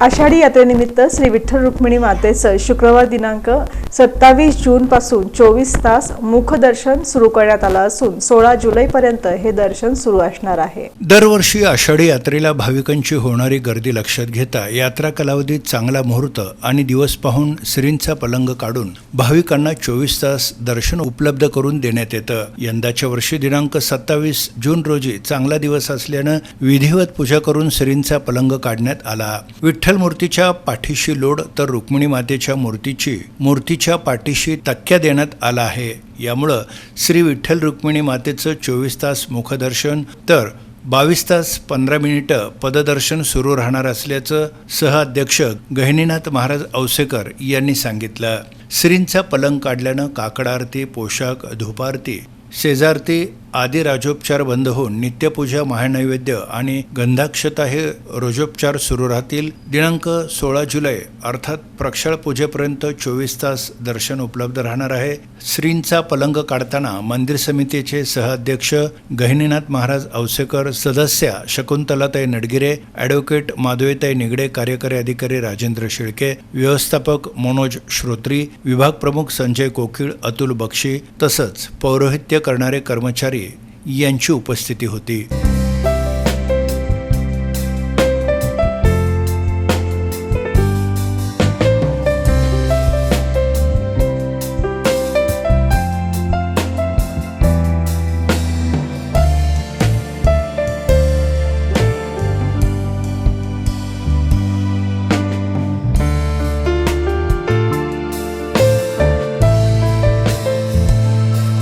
आषाढी यात्रेनिमित्त श्री विठ्ठल रुक्मिणी मातेचं शुक्रवार दिनांक सत्तावीस जूनपासून चोवीस तास मुखदर्शन सुरू करण्यात आलं असून सोळा जुलैपर्यंत हे दर्शन सुरू असणार आहे. दरवर्षी आषाढी यात्रेला भाविकांची होणारी गर्दी लक्षात घेता यात्रा कालावधीत चांगला मुहूर्त आणि दिवस पाहून श्रींचा पलंग काढून भाविकांना चोवीस तास दर्शन उपलब्ध करून देण्यात येतं. यंदाच्या वर्षी दिनांक सत्तावीस जून रोजी चांगला दिवस असल्यानं विधिवत पूजा करून श्रींचा पलंग काढण्यात आला. विठ्ठल विठ्ठल मूर्तीच्या पाठीशी लोड तर रुक्मिणी मातेच्या मूर्तीची मूर्तीच्या पाठीशी तक्क्या देण्यात आला आहे. यामुळं श्री विठ्ठल रुक्मिणी मातेचं चोवीस तास मुखदर्शन तर बावीस तास पंधरा मिनिटं पददर्शन सुरू राहणार असल्याचं सहअध्यक्ष गहिनीनाथ महाराज औसेकर यांनी सांगितलं. श्रींचा पलंग काढल्यानं काकडारती पोशाख धुपारती शेजारती आदी राजोपचार बंद होऊन नित्यपूजा महानैवेद्य आणि गंधाक्षता हे रोजोपचार सुरू राहतील. दिनांक सोळा जुलै अर्थात प्रक्षळ पूजेपर्यंत चोवीस तास दर्शन उपलब्ध राहणार आहे. श्रींचा पलंग काढताना मंदिर समितीचे सहअध्यक्ष गहिनीनाथ महाराज औसेकर सदस्या शकुंतलाताई नडगिरे ॲडव्होकेट माधवीताई निगडे कार्यकारी अधिकारी राजेंद्र शिळके व्यवस्थापक मनोज श्रोत्री विभाग प्रमुख संजय कोकिळ अतुल बक्षी तसंच पौरोहित्य करणारे कर्मचारी यांची उपस्थिती होती.